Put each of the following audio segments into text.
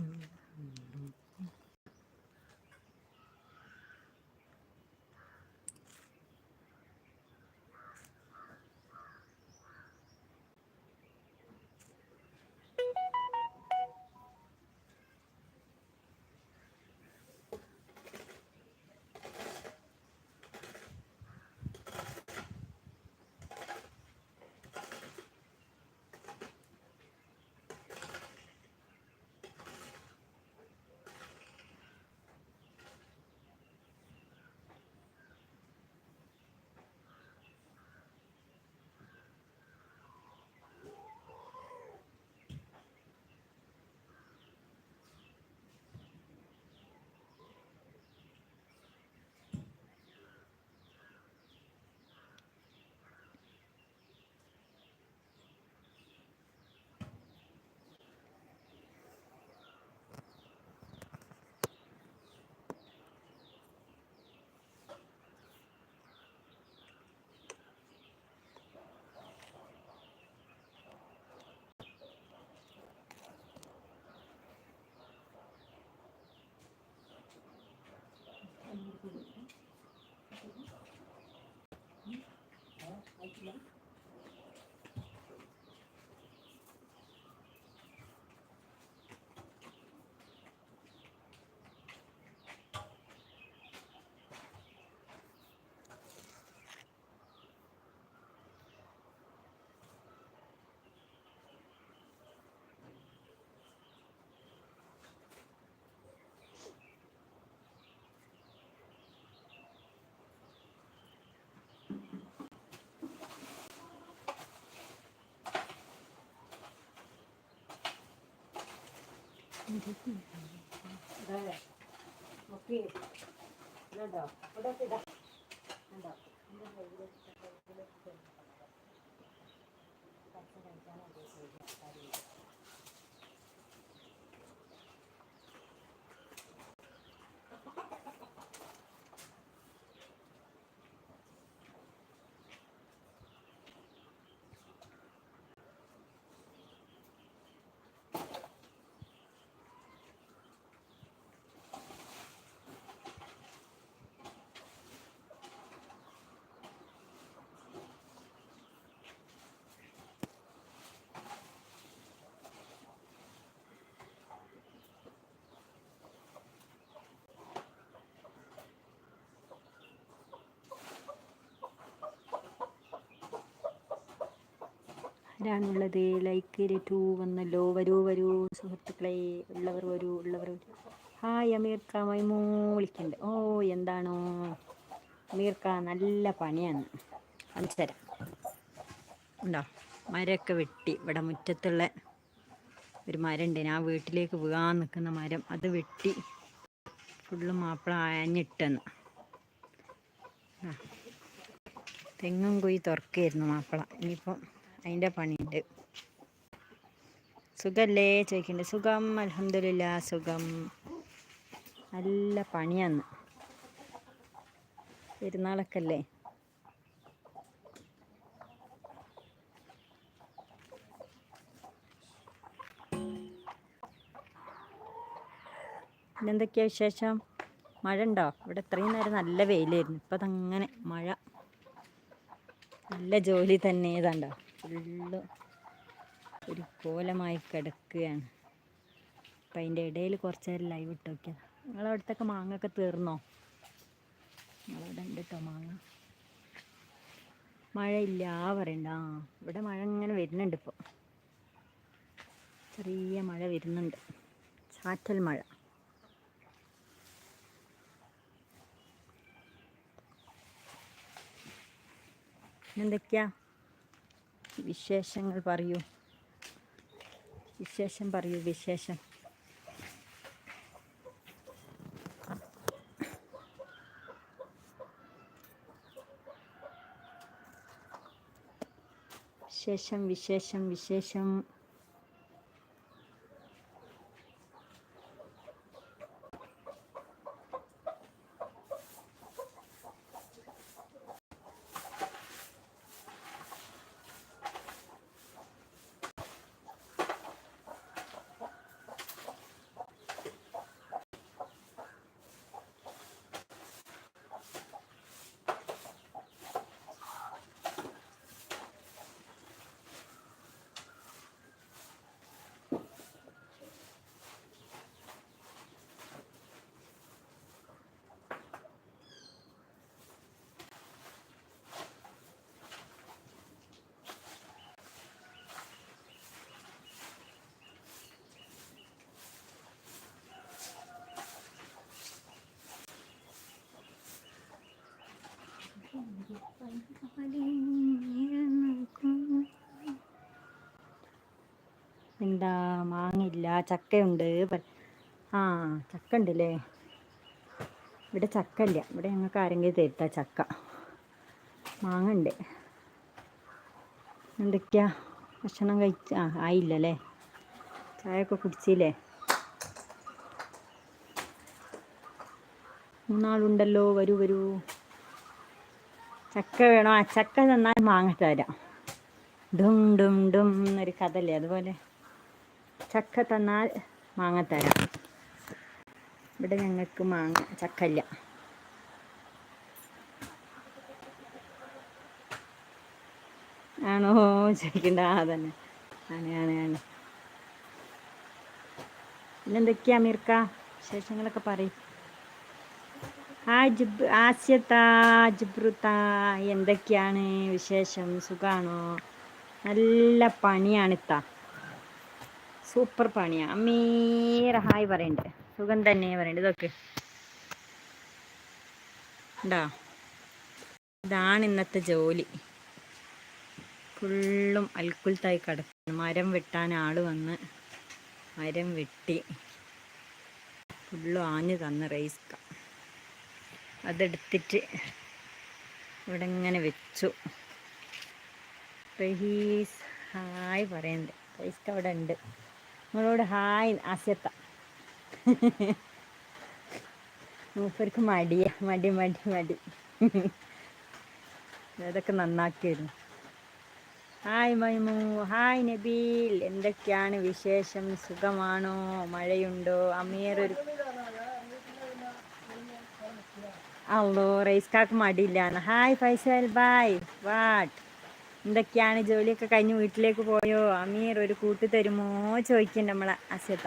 അതെ ഓക്കെ ഇതുണ്ടോ? ഇവിടെ ഇതാ. ഉണ്ടോ ആരാണുള്ളത് ലൈക്ക് ടു വന്നല്ലോ. വരൂ വരൂ. സുഹൃത്തുക്കളെ ഉള്ളവർ വരൂ ഉള്ളവർ വരൂ. ഹായ് അമീർ ഖാ മൈമൂ വിളിക്കുന്നുണ്ട് ഓ എന്താണോ? അമീർ നല്ല പണിയാണ്. അനുസരം ഉണ്ടോ? മരമൊക്കെ വെട്ടി. ഇവിടെ മുറ്റത്തുള്ള ഒരു മരം ഉണ്ട് ഞാൻ വീട്ടിലേക്ക് വീഴാൻ നിൽക്കുന്ന മരം. അത് വെട്ടി ഫുള്ള് മാപ്പിള അയഞ്ഞിട്ടെന്ന്. തെങ്ങും കൊയ്യ് തുറക്കായിരുന്നു മാപ്പിള. ഇനിയിപ്പം അതിന്റെ പണിയുണ്ട്. സുഖല്ലേ? ചോദിക്കുന്നുണ്ട് സുഖം അലഹമില്ല സുഖം. നല്ല പണിയാന്ന്. പെരുന്നാളൊക്കെ അല്ലേ പിന്നെന്തൊക്കെയാ വിശേഷം? മഴ ഉണ്ടോ ഇവിടെ ഇത്രയും നേരം നല്ല വെയിലായിരുന്നു. ഇപ്പം അതങ്ങനെ മഴ. നല്ല ജോലി തന്നെ ഏതാണ്ടോ. ഫുള്ള് ഒരു കോലമായി കിടക്കുകയാണ്. അപ്പം അതിന്റെ ഇടയിൽ കുറച്ച് നേരം ലൈവ് ഇട്ട് നോക്കിയത് നിങ്ങളവിടുത്തൊക്കെ മാങ്ങൊക്കെ തീർന്നോ? നിങ്ങളവിടെ ഉണ്ട് കേട്ടോ മാങ്ങ. മഴയില്ല പറയണ്ട. ആ ഇവിടെ മഴ ഇങ്ങനെ വരുന്നുണ്ട് ഇപ്പോൾ ചെറിയ മഴ വരുന്നുണ്ട്. ചാറ്റൽ മഴ. എന്തൊക്കെയാ വിശേഷങ്ങൾ പറയൂ. വിശേഷം പറയൂ വിശേഷം. വിശേഷം വിശേഷം വിശേഷം. എന്താ മാങ്ങില്ല ചക്കയുണ്ട്. ആ ചക്ക ഉണ്ടല്ലേ ഇവിടെ ചക്ക ഇല്ല ഇവിടെ ഞങ്ങൾക്ക് ആരെങ്കിലും തരുത്ത ചക്ക. മാങ്ങ ഉണ്ട് എന്തൊക്കെയാ? ഭക്ഷണം കഴിച്ച ആ ആയില്ലല്ലേ? ചായയൊക്കെ കുടിച്ചില്ലേ? മൂന്നാളുണ്ടല്ലോ. വരൂ വരൂ. ചക്ക വേണോ? ആ ചക്ക തന്നാൽ മാങ്ങ തരാം ഡും ഡും ഡും എന്നൊരു കഥല്ലേ അതുപോലെ ചക്ക തന്നാൽ മാങ്ങ തരാം. ഇവിടെ ഞങ്ങൾക്ക് മാങ്ങ ചക്കല്ല ആണോ? ചോദിക്കണ്ട. ആ തന്നെ അങ്ങനെയാണ് ആണ്. പിന്നെന്തൊക്കെയാ അമീർക്ക? വിശേഷങ്ങളൊക്കെ പറയും. ഹായ് ജിബ് ആസ്യത്ത ജിബ്രുത്ത എന്തൊക്കെയാണ് വിശേഷം? സുഖാണോ? നല്ല പണിയാണിത്ത. സൂപ്പർ പണിയാ. അമ്മീറ ഹായ് പറയണ്ട്. സുഖം തന്നെ പറയണ്ട്. ഇതൊക്കെ. ഉണ്ടോ ഇതാണ് ഇന്നത്തെ ജോലി. ഫുള്ളും അൽക്കുൽത്തായി കിടക്കുന്നു മരം വെട്ടാൻ ആൾ വന്ന് മരം വെട്ടി. ഫുള്ളും ആഞ്ഞു തന്ന് റൈസ്ക അതെടുത്തിട്ട് ഇവിടെ ഇങ്ങനെ വെച്ചു റഹീസ് ഹായ് പറയുന്നുണ്ട് റൈസ്ക അവിടെ ഉണ്ട്. നിങ്ങളോട് ഹായ് ആസ്യത്ത. മൂപ്പർക്ക് മടിയ. മടി മടി മടി. അതൊക്കെ നന്നാക്കിയിരുന്നു. ഹായ് മൈമു. ഹായ് നബീൽ. എന്തൊക്കെയാണ് വിശേഷം? സുഖമാണോ? മഴയുണ്ടോ? അമീർ ഒരു അല്ലോ റൈസ് കാക്ക് മടിയില്ലാന്ന്. ഹായ് ഫൈസൽ ബായ് വാട്ട് എന്തൊക്കെയാണ്? ജോലിയൊക്കെ കഴിഞ്ഞ് വീട്ടിലേക്ക് പോയോ? അമീർ ഒരു കൂട്ട് തരുമോ? ചോദിക്കും നമ്മളെ അസത്ത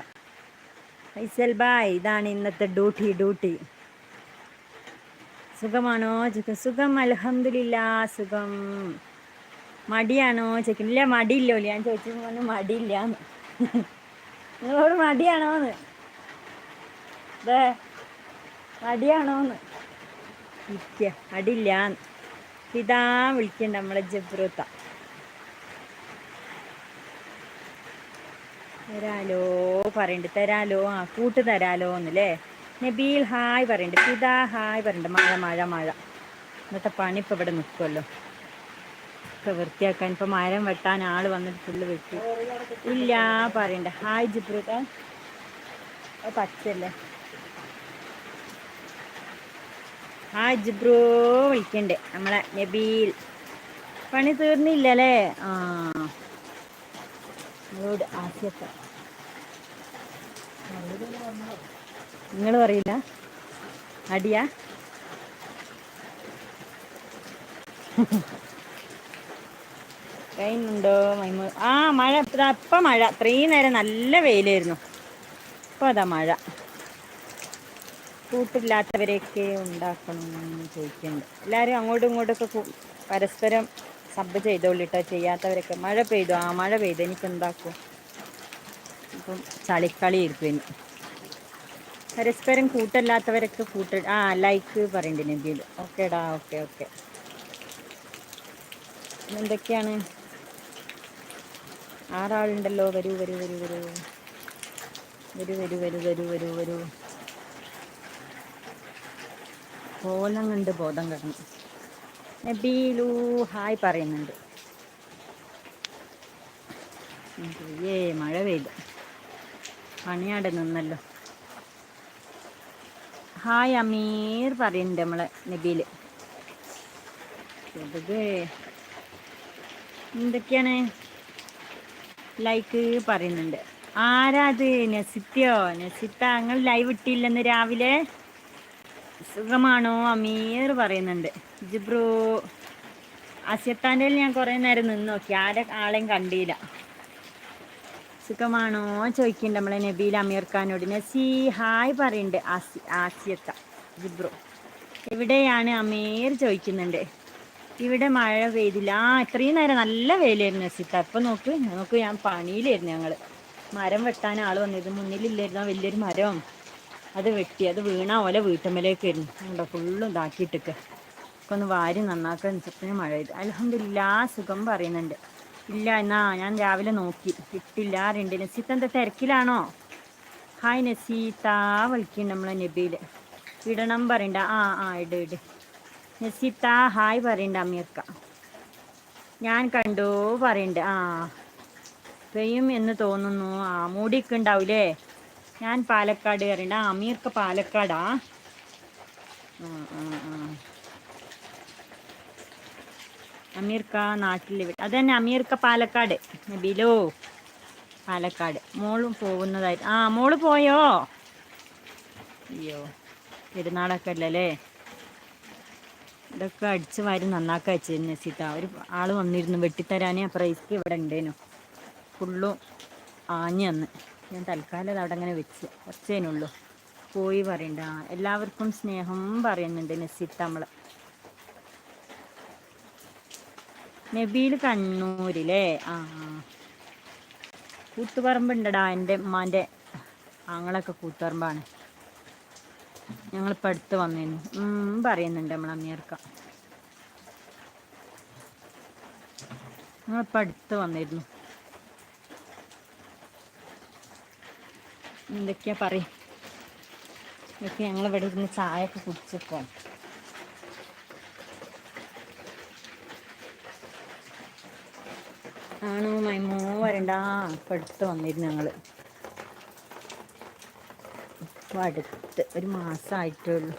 ഫൈസൽ ബായ് ഇതാണ് ഇന്നത്തെ ഡ്യൂട്ടി ഡ്യൂട്ടി സുഖമാണോ? സുഖം അലഹമില്ല സുഖം. മടിയാണോ? ചോദിക്കുന്നില്ല മടിയില്ലോ ഞാൻ ചോദിച്ചു മടിയില്ലാന്ന്. നിങ്ങളോട് മടിയാണോന്ന്? അതെ മടിയാണോന്ന്? ഇരിക്കുക അടില്ല. ഇതാ വിളിക്കണ്ട നമ്മളെ ജബ്രൂത്ത. തരാലോ പറയണ്ട്. തരാലോ. ആ കൂട്ട് തരാലോ എന്നല്ലേ നബീൽ ഹായ് പറയണ്ട്. പിതാ ഹായ് പറയണ്ട്. മഴ മഴ മഴ. ഇന്നത്തെ പണി ഇപ്പം ഇവിടെ നിൽക്കുമല്ലോ ഒക്കെ വൃത്തിയാക്കാൻ ഇപ്പം മരം വെട്ടാൻ ആൾ വന്നിട്ട് ഫുള്ള് വെട്ടി. ഇല്ല പറയണ്ട. ഹായ് ജിബ്രൂത്ത. പച്ചല്ലേ ആ ബ്രോ വിളിക്കണ്ടേ നമ്മളെ നബീൽ. പണി തീർന്നില്ലല്ലേ? ആ. നിങ്ങളോട് ആദ്യത്തെ നിങ്ങൾ പറയില്ല? അടിയാ? കഴിയുന്നുണ്ടോ മൈമ? ആ മഴ. ഇപ്പം മഴ. ഇത്രയും നേരം നല്ല വെയിലായിരുന്നു. ഇപ്പം അതാ മഴ. കൂട്ടില്ലാത്തവരെയൊക്കെ ഉണ്ടാക്കണം എന്ന് ചോദിക്കുന്നുണ്ട്. എല്ലാവരും അങ്ങോട്ടും ഇങ്ങോട്ടൊക്കെ പരസ്പരം സബ് ചെയ്തോളിട്ടോ ചെയ്യാത്തവരൊക്കെ മഴ പെയ്തു. ആ മഴ പെയ്തു. എനിക്ക് എന്താക്കും? ഇപ്പം ചളിക്കളി ഇരിക്കും ഇനി. പരസ്പരം കൂട്ടല്ലാത്തവരൊക്കെ കൂട്ട ആ ലൈക്ക് പറയണ്ടേ നബിയിൽ ഓക്കേടാ ഓക്കെ ഓക്കെ. എന്തൊക്കെയാണ്? ആറാളുണ്ടല്ലോ. വരൂ വരൂ വരൂ വരൂ വരൂ. വരൂ വരൂ വരൂ വരൂ വരൂ. കോലം കണ്ട് ബോധം കിടന്നു. നബീലു ഹായ് പറയുന്നുണ്ട്. ഏ മഴ പെയ്തു. പണിയാടെ നിന്നല്ലോ. ഹായ് അമീർ പറയുന്നുണ്ട് നമ്മളെ നബീൽ. എന്തൊക്കെയാണ്? ലൈക്ക് പറയുന്നുണ്ട്. ആരാ അത് നസിത്തയോ? നസിത്ത നിങ്ങൾ ലൈവ് ഇട്ടില്ലെന്ന് രാവിലെ? സുഖമാണോ? അമീർ പറയുന്നുണ്ട്. ജിബ്രൂ അസ്യത്താന്റെ ഞാൻ കുറേ നേരം നിന്ന് നോക്കി. ആരെ ആളെയും കണ്ടില്ല. സുഖമാണോ? ചോദിക്കുന്നുണ്ട് നമ്മളെ നബീൽ അമീർ ഖാനോട് നസി ഹായ് പറയുന്നുണ്ട് ആസി ആസിയത്ത ജിബ്രു എവിടെയാണ് അമീർ ചോദിക്കുന്നുണ്ട്. ഇവിടെ മഴ പെയ്തില്ല. ആ ഇത്രയും നേരം നല്ല വെയിലായിരുന്നു നസിത്ത അപ്പം നോക്ക് നോക്ക് ഞാൻ പണിയിലായിരുന്നു ഞങ്ങൾ മരം വെട്ടാൻ ആൾ വന്നത് മുന്നിലില്ലായിരുന്നു? വലിയൊരു മരം. അത് വെട്ടി അത് വീണ ഓല വീട്ടമ്മലേക്ക് വരുന്നു അവിടെ ഫുള്ളും ഇതാക്കിയിട്ടൊക്കെ ഒക്കെ ഒന്ന് വാരി നന്നാക്കാൻ ചെറുപ്പിന് മഴ പെയ്തു. അലഹമില്ല സുഖം പറയുന്നുണ്ട്. ഇല്ല എന്നാ ഞാൻ രാവിലെ നോക്കി. കിട്ടില്ല രണ്ട് നസീത്ത എന്താ തിരക്കിലാണോ? ഹായ് നസീത്ത. വിളിക്കുന്നുണ്ട് നമ്മളെ നബിയിൽ ഇടണം പറയണ്ട. ആ ആ ഇട് ഇട്. നസീത്ത ഹായ് പറയണ്ട അമ്മയൊക്ക. ഞാൻ കണ്ടോ പറയണ്ട. ആ. പെയ്യും എന്ന് തോന്നുന്നു. ആ മൂടിയൊക്കെ ഉണ്ടാവൂലേ? ഞാൻ പാലക്കാട് കയറിണ്ട അമീർക്ക പാലക്കാടാ. അമീർക്ക നാട്ടിൽ അതന്നെ അമീർക്ക പാലക്കാട് ബിലോ പാലക്കാട്. മോൾ പോകുന്നതായിട്ട് ആ മോൾ പോയോ? അയ്യോ പെരുന്നാളൊക്കെ അല്ലല്ലേ ഇതൊക്കെ അടിച്ച് വാരി നന്നാക്ക വെച്ചിരുന്നു സീത. ഒരു ആൾ വന്നിരുന്നു വെട്ടിത്തരാനേ. പ്രൈസ് ഇവിടെ ഉണ്ടേനു. ഫുള്ളും ആഞ്ഞു വന്ന്. ഞാൻ തൽക്കാലം അത് അവിടെ അങ്ങനെ വെച്ച് കുറച്ചേനുള്ളൂ പോയി പറയണ്ട. എല്ലാവർക്കും സ്നേഹം പറയുന്നുണ്ട് നസീത്ത നമ്മൾ. നബീൽ കണ്ണൂരിലേ? ആ കൂത്തുപറമ്പുണ്ടടാ എന്റെ ഉമ്മാന്റെ ആങ്ങളൊക്കെ കൂത്തുപറമ്പാണ്. ഞങ്ങളിപ്പോൾ അടുത്ത് വന്നിരുന്നു പറയുന്നുണ്ട് നമ്മൾ അമ്മീർക്ക ഞങ്ങളിപ്പോൾ അടുത്ത് വന്നിരുന്നു. എന്തൊക്കെയാ പറയും? ഇതൊക്കെ ഞങ്ങളിവിടെ ഇരുന്ന് ചായ ഒക്കെ കുടിച്ചപ്പോ ആണോ? മൈമോ വരണ്ട ഇപ്പം അടുത്ത് വന്നിരുന്നു ഞങ്ങൾ ഇപ്പം അടുത്ത് ഒരു മാസമായിട്ടേ ഉള്ളൂ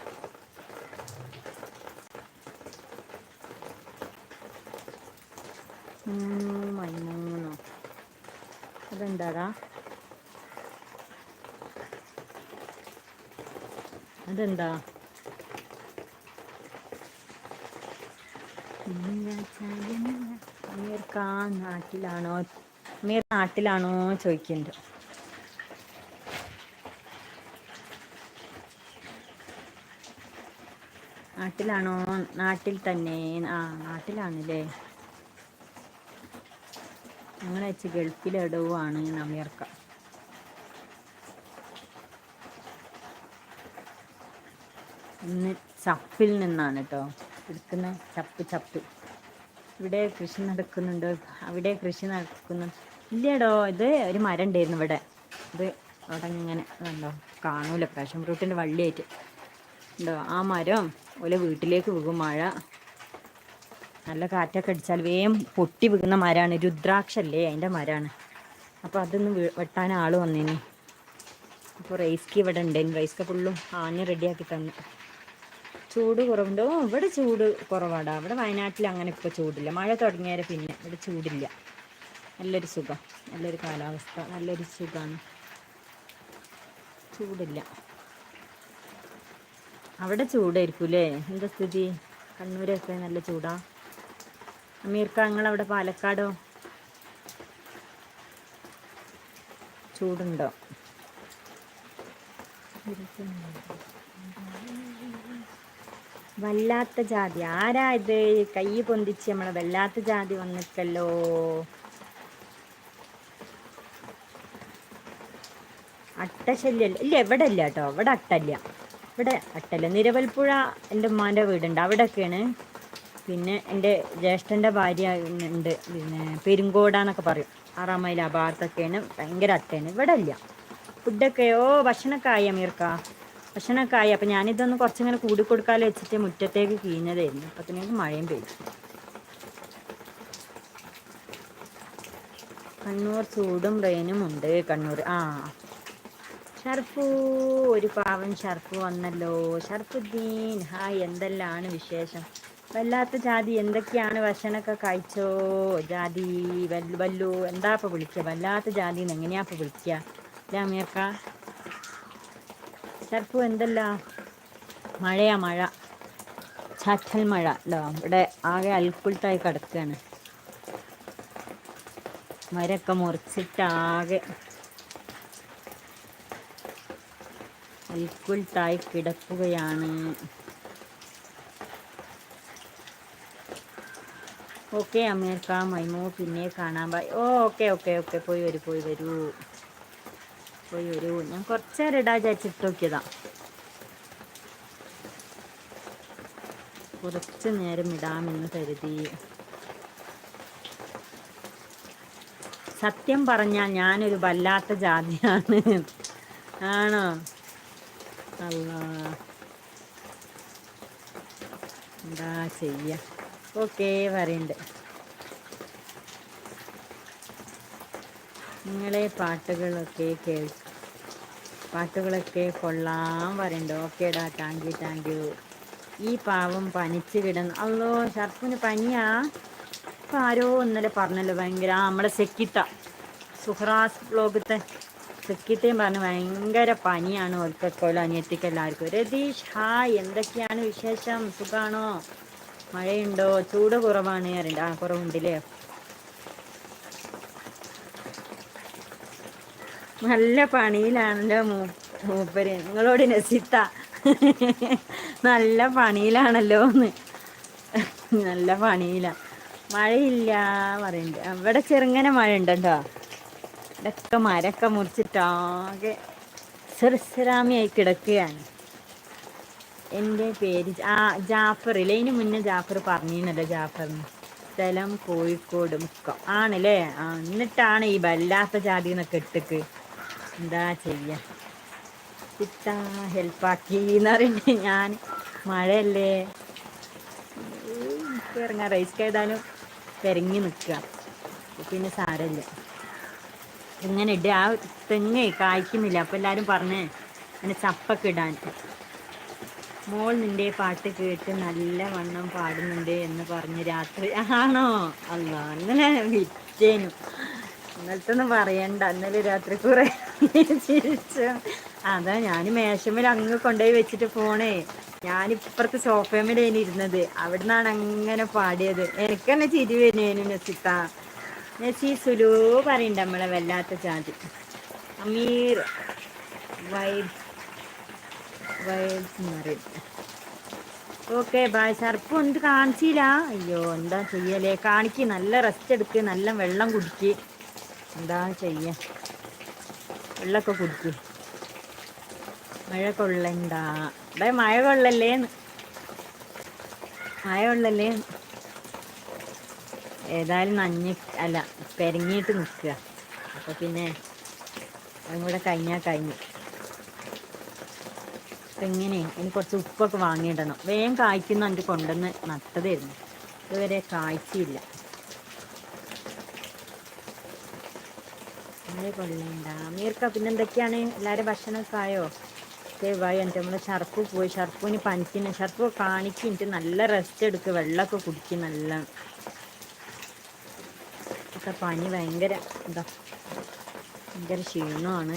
മൈമൂന്നോ. അതെന്താടാ? അതെന്താ? നാട്ടിലാണോ? അമീർ നാട്ടിലാണോ ചോദിക്കുന്നുണ്ട്. നാട്ടിലാണോ? നാട്ടിൽ തന്നെ. ആ നാട്ടിലാണല്ലേ. ഞങ്ങളെ വെച്ച് ഗൾഫിലെടവുമാണ് അമീർക്ക ഇന്ന് ചപ്പിൽ നിന്നാണ് കേട്ടോ എടുക്കുന്ന ചപ്പ് ചപ്പ്. ഇവിടെ കൃഷി നടക്കുന്നുണ്ട്. അവിടെ കൃഷി നടക്കുന്നു. ഇല്ലടോ ഇത് ഒരു മരം ഉണ്ടായിരുന്നു ഇവിടെ. ഇത് അവിടെ ഇങ്ങനെ ഉണ്ടോ കാണൂല. പാഷൻ ഫ്രൂട്ടിന്റെ വള്ളിയായിട്ട്. ഉണ്ടോ ആ മരം ഓലെ വീട്ടിലേക്ക് വീകും. മഴ. നല്ല കാറ്റൊക്കെ അടിച്ചാൽ വേഗം പൊട്ടി വീകുന്ന മരമാണ് രുദ്രാക്ഷല്ലേ അതിന്റെ മരമാണ് അപ്പോൾ അതൊന്ന് വെട്ടാൻ ആൾ വന്നേനെ. അപ്പോൾ റൈസ്ക്ക് ഇവിടെ ഉണ്ടായിരുന്നു റൈസ്ക്ക് ഫുള്ളും ആഞ്ഞ് റെഡിയാക്കി തന്നു. ചൂട് കുറവുണ്ടോ. ഇവിടെ ചൂട് കുറവാടാ. ഇവിടെ വയനാട്ടിൽ അങ്ങനെ ഇപ്പോൾ ചൂടില്ല. മഴ തുടങ്ങിയാൽ പിന്നെ ഇവിടെ ചൂടില്ല. നല്ലൊരു സുഖം. നല്ലൊരു കാലാവസ്ഥ. നല്ലൊരു സുഖമാണ് ചൂടില്ല. അവിടെ ചൂടായിരിക്കും അല്ലേ എന്താ സ്ഥിതി? കണ്ണൂരൊക്കെ നല്ല ചൂടാ. അമീർക്ക അവിടെ പാലക്കാടോ? ചൂടുണ്ടോ? വല്ലാത്ത ജാതി. ആരാ ഇത് കൈ പൊന്തിച്ച് നമ്മളെ വല്ലാത്ത ജാതി വന്നിട്ടല്ലോ. അട്ടശല്യല്ല ഇല്ല എവിടെ ഇല്ല കേട്ടോ. ഇവിടെ അട്ടല്ല. ഇവിടെ അട്ടല്ല. നിരവൽപ്പുഴ എന്റെ ഉമ്മാന്റെ വീടുണ്ട്. അവിടെയൊക്കെയാണ്. പിന്നെ എന്റെ ജ്യേഷ്ഠന്റെ ഭാര്യ ഉണ്ട്. പിന്നെ പെരുങ്കോടാന്നൊക്കെ പറയും. ആറാം മൈൽ ഭാഗത്തൊക്കെയാണ്. ഭയങ്കര അട്ടയാണ്. ഇവിടെ ഇല്ല ഫുഡൊക്കെയോ ഭക്ഷണമൊക്കെ ആയി ഭക്ഷണമൊക്കെ ആയി. അപ്പം ഞാനിതൊന്ന് കുറച്ചിങ്ങനെ കൂടി കൊടുക്കാലോ വെച്ചിട്ട് മുറ്റത്തേക്ക് കീഞ്ഞതായിരുന്നു. അപ്പത്തിനേക്ക് മഴയും പെയ്തു. കണ്ണൂർ ചൂടും റെയിനും ഉണ്ട് കണ്ണൂർ. ആ. ഷർഫു ഒരു പാവൻ ഷർഫു വന്നല്ലോ. ഷർഫുദ്ദീൻ ഹായ് എന്തെല്ലാണ് വിശേഷം? വല്ലാത്ത ജാതി. എന്തൊക്കെയാണ് ഭക്ഷണമൊക്കെ കഴിച്ചോ? ജാതി വല്ലു. എന്താ ഇപ്പം വിളിക്കുക? വല്ലാത്ത ജാതി എങ്ങനെയാ ഇപ്പം വിളിക്കുക? അല്ലേ ഷർഫു എന്തല്ല? മഴയാ മഴ. ചാറ്റൽ മഴ. അല്ലോ ഇവിടെ ആകെ അൽക്കുൾട്ടായി കിടക്കുകയാണ് മരമൊക്കെ മുറിച്ചിട്ടാകെ അൽക്കുൾട്ടായി കിടക്കുകയാണ്. ഓക്കെ അമീർക്ക മൈമോ പിന്നെ കാണാൻ പോയി ഓ ഓക്കെ ഓക്കെ ഓക്കെ. പോയി വരൂ പോയി വരൂ. പോയി വരൂ ഞാൻ കുറച്ച് നേരം ഇടാ വിചാരിച്ചിട്ട് നോക്കിയതാ. കുറച്ച് നേരം ഇടാമെന്ന് കരുതി. സത്യം പറഞ്ഞാൽ ഞാനൊരു വല്ലാത്ത ജാതിയാണ്. ആണോ? അല്ല എന്താ ചെയ്യ? ഓക്കേ പറയുന്നുണ്ട് നിങ്ങളെ പാട്ടുകളൊക്കെ കേൾ പാട്ടുകളൊക്കെ കൊള്ളാൻ പറയുന്നുണ്ട് ഓക്കേടാ താങ്ക് യു താങ്ക് യു ഈ പാവം പനിച്ച് കിടന്ന് അല്ലോ ഷർഫിന് പനിയാ? ഇപ്പം ആരോ ഇന്നലെ പറഞ്ഞല്ലോ ഭയങ്കര ആ നമ്മളെ സെക്കിത്ത. സുഹറാസ് ബ്ലോഗത്തെ സെക്കിത്തയും പറഞ്ഞു ഭയങ്കര പനിയാണ് ഓൽക്കൊക്കെ അനിയത്തിക്ക് എല്ലാവർക്കും. രതീഷ് ഹായ് എന്തൊക്കെയാണ് വിശേഷം? സുഖാണോ? മഴയുണ്ടോ? ചൂട് കുറവാണ് അറിയണ്ട. ആ കുറവുണ്ടല്ലേ? നല്ല പണിയിലാണല്ലോ മൂപ്പര്. നിങ്ങളോട് നസിത്ത. നല്ല പണിയിലാണല്ലോ എന്ന്. നല്ല പണിയിലാ. മഴയില്ല പറയുന്നുണ്ട് അവിടെ ചെറുങ്ങനെ മഴ ഉണ്ടോ ഇതൊക്കെ മരൊക്കെ മുറിച്ചിട്ടാകെ സിറസിറാമിയായി കിടക്കുകയാണ്. എന്റെ പേര് ആ ജാഫർ. ഇല്ലേ ഇതിന് മുന്നേ ജാഫർ പറഞ്ഞിരുന്നല്ലോ ജാഫറിന്. സ്ഥലം കോഴിക്കോട് മുക്കം. ആണല്ലേ? എന്നിട്ടാണ് ഈ വല്ലാത്ത ജാതി എന്നൊക്കെ ഇട്ടക്ക് എന്താ ചെയ്യാ? കിട്ടാ ഹെൽപ്പാക്കി എന്ന് പറയുന്നത് ഞാൻ. മഴയല്ലേ? ഇറങ്ങാൻ റൈസ് ചെയ്താലും പെരങ്ങി നിൽക്കുക പിന്നെ സാരമില്ല. ഇങ്ങനെ ഇട. ആ തെങ്ങ് കായ്ക്കുന്നില്ല. അപ്പം എല്ലാവരും പറഞ്ഞേ അങ്ങനെ ചപ്പൊക്കെ ഇടാൻ. മോൾ നിന്റെ പാട്ട് കേട്ട് നല്ല വണ്ണം പാടുന്നുണ്ട് എന്ന് പറഞ്ഞ് രാത്രി. ആണോ? അല്ല അങ്ങനെ വിറ്റേനു. ഇന്നലത്തെ ഒന്നും പറയണ്ട. ഇന്നലെ രാത്രി കുറെ ചിരിച്ചു. അതാ ഞാൻ മേശമേൽ അങ്ങ് കൊണ്ടുപോയി വെച്ചിട്ട് പോണേ. ഞാൻ ഇപ്പുറത്ത് സോഫയമേലേനി ഇരുന്നത്. അവിടുന്നാണ് അങ്ങനെ പാടിയത്. എനിക്ക് തന്നെ ചിരി വരുന്നേനു നസിത്ത നസി സുലോ പറയണ്ട നമ്മളെ വല്ലാത്ത ജാതി. അമീർ വൈബ് വൈബ്സ് എന്ന് പറയും. ഓക്കെ ബായ് സർപ്പം എന്ത് കാണിച്ചില്ല അയ്യോ എന്താ ചെയ്യലേ? കാണിക്ക്. നല്ല റെസ്റ്റ് എടുക്ക്. നല്ല വെള്ളം കുടിക്ക്. എന്താ ചെയ്യ? വെള്ളമൊക്കെ കുടിക്കും. മഴ കൊള്ളണ്ട ഇവിടെ മഴ കൊള്ളല്ലേ മഴ കൊള്ളല്ലേ ഏതായാലും നഞ്ഞ് അല്ല പെരങ്ങിയിട്ട് നിൽക്കുക. അപ്പോൾ പിന്നെ അതും കൂടെ കഴിഞ്ഞാൽ കഴിഞ്ഞു. തെങ്ങിനെ ഇനി കുറച്ച് ഉപ്പൊക്കെ വാങ്ങിയിടണം. വേഗം കായ്ക്കുന്ന എന്റെ കൊണ്ടുവന്ന് നട്ടതായിരുന്നു. ഇതുവരെ കായ്ച്ചില്ല. അങ്ങനെ കൊള്ളേണ്ട മീർക്ക പിന്നെന്തൊക്കെയാണ്? എല്ലാവരും ഭക്ഷണമൊക്കെ ആയോ? ദയവായി എന്റെ നമ്മൾ ഷർപ്പ് പോയി. ഷർപ്പിന് പനിക്കുന്ന. ഷർപ്പ് കാണിക്കും നല്ല റെസ്റ്റ് എടുക്കുക വെള്ളമൊക്കെ കുടിക്കും നല്ല. ഒക്കെ പനി ഭയങ്കര എന്താ ഭയങ്കര ക്ഷീണമാണ്.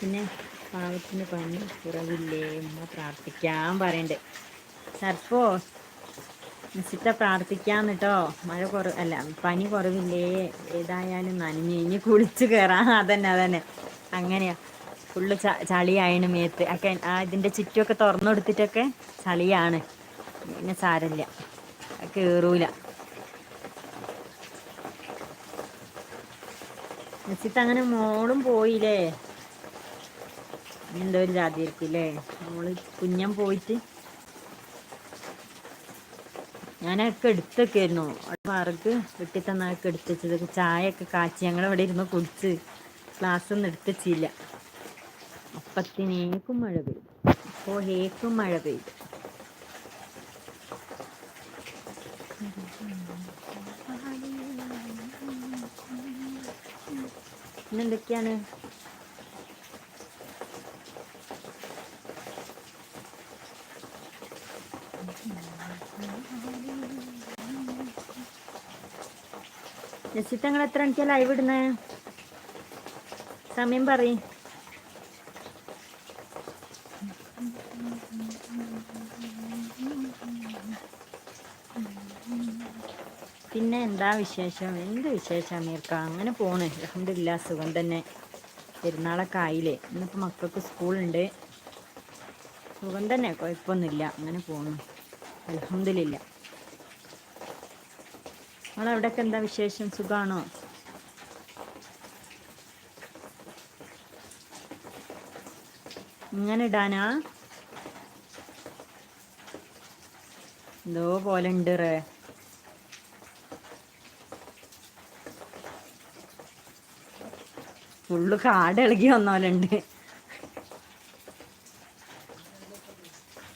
പിന്നെ പാവത്തിന് പനി കുറവില്ലേ? ഉമ്മ പ്രാർത്ഥിക്കാൻ പറയണ്ടേ. സർപ്പോ നിശ്ചിത പ്രാർത്ഥിക്കാന്ന് കേട്ടോ മഴ കുറവ് അല്ല പനി കുറവില്ലേ? ഏതായാലും നനഞ്ഞു ഇനി കുളിച്ച് കയറാം അതന്നെ അതന്നെ. അങ്ങനെയാ. ഫുള്ള് ച ചളിയാണ് മേത്ത്. ഒക്കെ ഇതിന്റെ ചുറ്റുമൊക്കെ തുറന്നു കൊടുത്തിട്ടൊക്കെ ചളിയാണ്. പിന്നെ സാരമില്ല കയറൂല നിശ്ചിത അങ്ങനെ മോളും പോയില്ലേ? എന്തോ ഒരു ജാതിയായിരിക്കും അല്ലേ മോൾ കുഞ്ഞം പോയിട്ട് ഞാനൊക്കെ എടുത്തൊക്കെയായിരുന്നു. വറക്ക് വെട്ടി തന്നൊക്കെ എടുത്ത് വെച്ചത് ചായയൊക്കെ കാച്ചി ഞങ്ങൾ അവിടെ ഇരുന്ന് കുടിച്ച് ക്ലാസ് ഒന്നും എടുത്തിച്ചില്ല അപ്പത്തിനേക്കും മഴ പെയ്തു. അപ്പോൾ ഹേക്കും മഴ പെയ്തു. പിന്നെന്തൊക്കെയാണ് നസിത്ത് നിങ്ങൾ എത്ര മണിക്കാ ലൈവ് ഇടുന്നേ? സമയം പറയും. പിന്നെ എന്താ വിശേഷം? എന്ത് വിശേഷം അമീർക്ക അങ്ങനെ പോണ്. അലഹമില്ല സുഖം തന്നെ. പെരുന്നാളൊക്കെ ആയില്ലേ? ഇന്നിപ്പോൾ മക്കൾക്ക് സ്കൂളുണ്ട്. സുഖം തന്നെ കുഴപ്പമൊന്നുമില്ല. അങ്ങനെ പോണു. അലഹമില്ല നിങ്ങളവിടെയൊക്കെ എന്താ വിശേഷം? സുഖാണോ? ഇങ്ങനെ ഇടാനാ? എന്തോ പോലെ ഉണ്ട് റേ. ഫുള്ള് കാട് ഇളകി വന്ന പോലെ ഉണ്ട്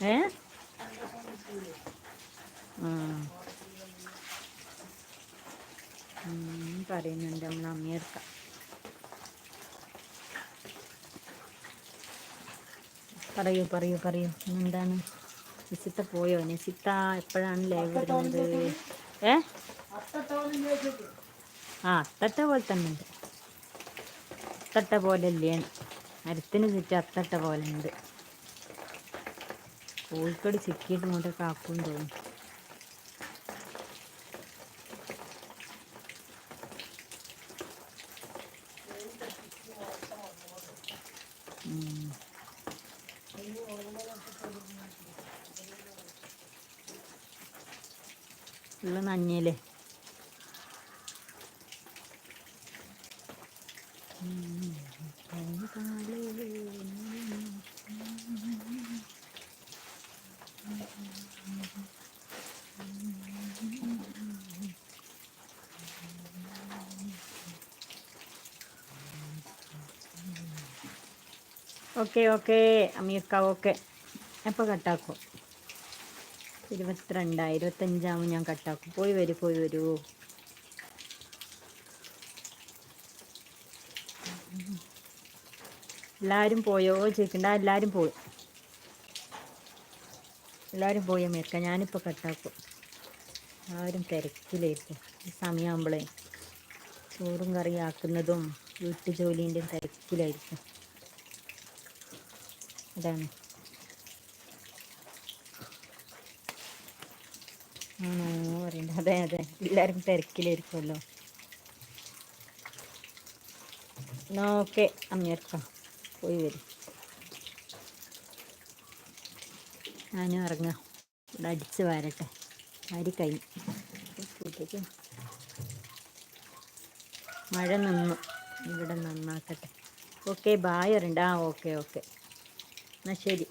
ഏ ഉം. ഉം, പറയുന്നുണ്ട് നമ്മൾ അമ്മയെടുക്ക പറയൂ പറയൂ പറയൂ. എന്താണ് നിസിത്ത പോയോ? നിസിത്ത എപ്പോഴാണ് ലൈവ് വരുന്നത്? ഏ? ആ അത്തട്ട പോലെ തന്നെ ഉണ്ട്. അത്തട്ട പോലെ അല്ലേ മരത്തിന് ചുറ്റും അത്തട്ട പോലെ ഉണ്ട്. കോഴിക്കോട് ചിക്കിയിട്ട് ഇങ്ങോട്ട് കാക്കും തോന്നും ഫുള്ള് നഞ്ഞല്ലേ ഓക്കെ ഓക്കെ അമീർക്ക ഓക്കെ എപ്പോൾ കട്ടാക്കും ഇരുപത്തിരണ്ടാ ഇരുപത്തഞ്ചാവും ഞാൻ കട്ടാക്കും പോയി വരൂ പോയി വരൂ. എല്ലാവരും പോയോ? ചോദിക്കണ്ട എല്ലാവരും പോയി. എല്ലാവരും പോയി അമീർക്ക ഞാനിപ്പോൾ കട്ടാക്കും ആരും തിരക്കിലായിരിക്കും ഈ സമയമാകുമ്പോഴേ ചോറും കറി ആക്കുന്നതും വീട്ടു ജോലീന്റെയും തിരക്കിലായിരിക്കും. അതാണ്. അതെ അതെ. എല്ലാവരും തിരക്കിലായിരിക്കുമല്ലോ എന്നാ ഓക്കെ അമ്മയർക്ക പോയി വരും. ഞാനും ഇറങ്ങാം. ഇവിടെ അടിച്ച് വാരട്ടെ. അരി കഴിഞ്ഞു. മഴ നിന്നു. ഇവിടെ നന്നാക്കട്ടെ. ഓക്കെ ബായ് അറിയണ്ട. ആ ഓക്കെ ഓക്കെ. എന്നാൽ ശരി.